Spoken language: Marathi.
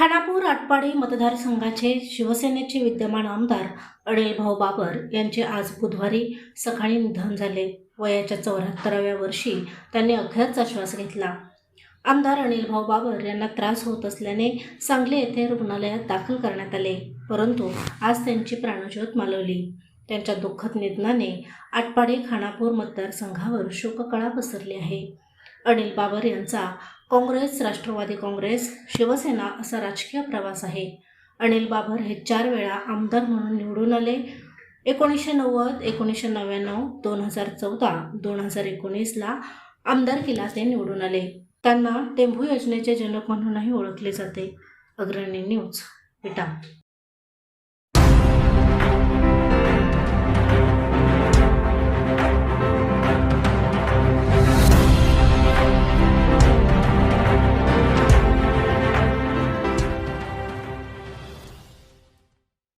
खानापूर आटपाडी मतदारसंघाचे शिवसेनेचे विद्यमान आमदार अनिल भाऊ बाबर यांचे आज बुधवारी सकाळी निधन झाले. वयाच्या चौऱ्याहत्तराव्या वर्षी त्यांनी अखेरचा श्वास घेतला. आमदार अनिल भाऊ बाबर यांना त्रास होत असल्याने सांगली येथे रुग्णालयात दाखल करण्यात आले परंतु आज त्यांची प्राणज्योत मालवली. त्यांच्या दुःखद निधनाने आटपाडी खानापूर मतदारसंघावर शोककळा पसरली आहे. अनिल बाबर यांचा काँग्रेस राष्ट्रवादी काँग्रेस शिवसेना असा राजकीय प्रवास आहे. अनिल बाबर हे चार वेळा आमदार म्हणून निवडून आले. एकोणीसशे नव्वद एकोणीसशे नव्याण्णव दोन हजार चौदा दोन हजार एकोणीसला आमदारकीला ते निवडून आले. त्यांना टेंभू योजनेचे जनक म्हणूनही ओळखले जाते. अग्रणी न्यूज विटा